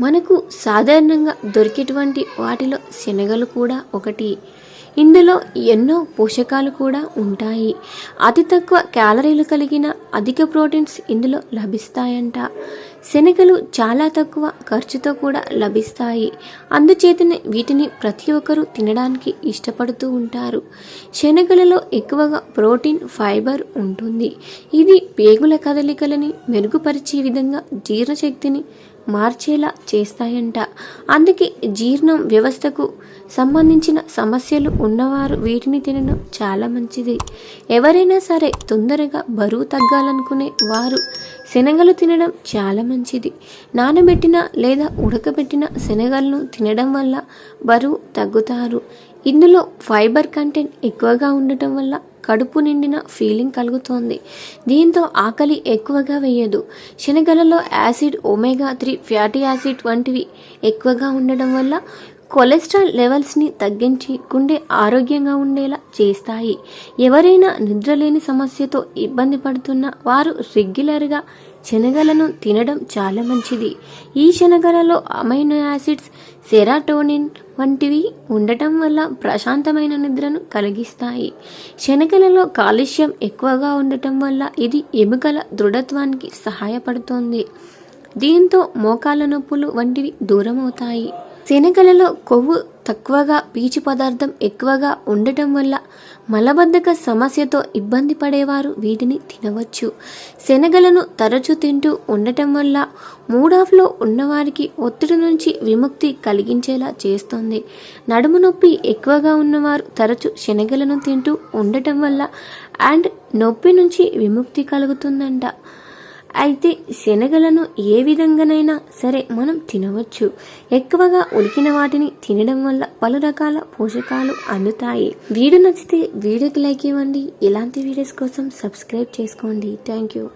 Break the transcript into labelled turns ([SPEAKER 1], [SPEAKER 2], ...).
[SPEAKER 1] మనకు సాధారణంగా దొరికేటువంటి వాటిలో శనగలు కూడా ఒకటి. ఇందులో ఎన్నో పోషకాలు కూడా ఉంటాయి. అతి తక్కువ క్యాలరీలు కలిగిన అధిక ప్రోటీన్స్ ఇందులో లభిస్తాయంట. శనగలు చాలా తక్కువ ఖర్చుతో కూడా లభిస్తాయి. అందుచేతనే వీటిని ప్రతి ఒక్కరూ తినడానికి ఇష్టపడుతూ ఉంటారు. శనగలలో ఎక్కువగా ప్రోటీన్ ఫైబర్ ఉంటుంది. ఇది పేగుల కదలికలని మెరుగుపరిచే విధంగా జీర్ణశక్తిని మార్చేలా చేస్తాయంట. అందుకే జీర్ణం వ్యవస్థకు సంబంధించిన సమస్యలు ఉన్నవారు వీటిని తినడం చాలా మంచిది. ఎవరైనా సరే తొందరగా బరువు తగ్గాలనుకునే వారు శనగలు తినడం చాలా మంచిది. నానబెట్టిన లేదా ఉడకబెట్టిన శనగలను తినడం వల్ల బరువు తగ్గుతారు. ఇందులో ఫైబర్ కంటెంట్ ఎక్కువగా ఉండటం వల్ల కడుపు నిండిన ఫీలింగ్ కలుగుతోంది. దీంతో ఆకలి ఎక్కువగా వేయదు. శనగలలో acid omega three fatty acid వంటివి ఎక్కువగా ఉండడం వల్ల కొలెస్ట్రాల్ లెవెల్స్ని తగ్గించి గుండె ఆరోగ్యంగా ఉండేలా చేస్తాయి. ఎవరైనా నిద్రలేని సమస్యతో ఇబ్బంది పడుతున్న వారు రెగ్యులర్గా శనగలను తినడం చాలా మంచిది. ఈ శనగలలో అమైనో యాసిడ్స్ సెరాటోనిన్ వంటివి ఉండటం వల్ల ప్రశాంతమైన నిద్రను కలిగిస్తాయి. శనగలలో కాలుష్యం ఎక్కువగా ఉండటం వల్ల ఇది ఎముకల దృఢత్వానికి సహాయపడుతుంది. దీంతో మోకాళ్ళ నొప్పులు వంటివి దూరమవుతాయి. శనగలలో కొవ్వు తక్కువగా పీచు పదార్థం ఎక్కువగా ఉండటం వల్ల మలబద్ధక సమస్యతో ఇబ్బంది పడేవారు వీటిని తినవచ్చు. శనగలను తరచూ తింటూ ఉండటం వల్ల మూడాఫ్లో ఉన్నవారికి ఒత్తిడి నుంచి విముక్తి కలిగించేలా చేస్తుంది. నడుము నొప్పి ఎక్కువగా ఉన్నవారు తరచూ శనగలను తింటూ ఉండటం వల్ల అండ్ నొప్పి నుంచి విముక్తి కలుగుతుందంట. అయితే శనగలను ఏ విధంగానైనా సరే మనం తినవచ్చు. ఎక్కువగా ఉడికిన వాటిని తినడం వల్ల పలు రకాల పోషకాలు అందుతాయి. వీడియో నచ్చితే వీడియోకి లైక్ ఇవ్వండి. ఇలాంటి వీడియోస్ కోసం సబ్స్క్రైబ్ చేసుకోండి. Thank you.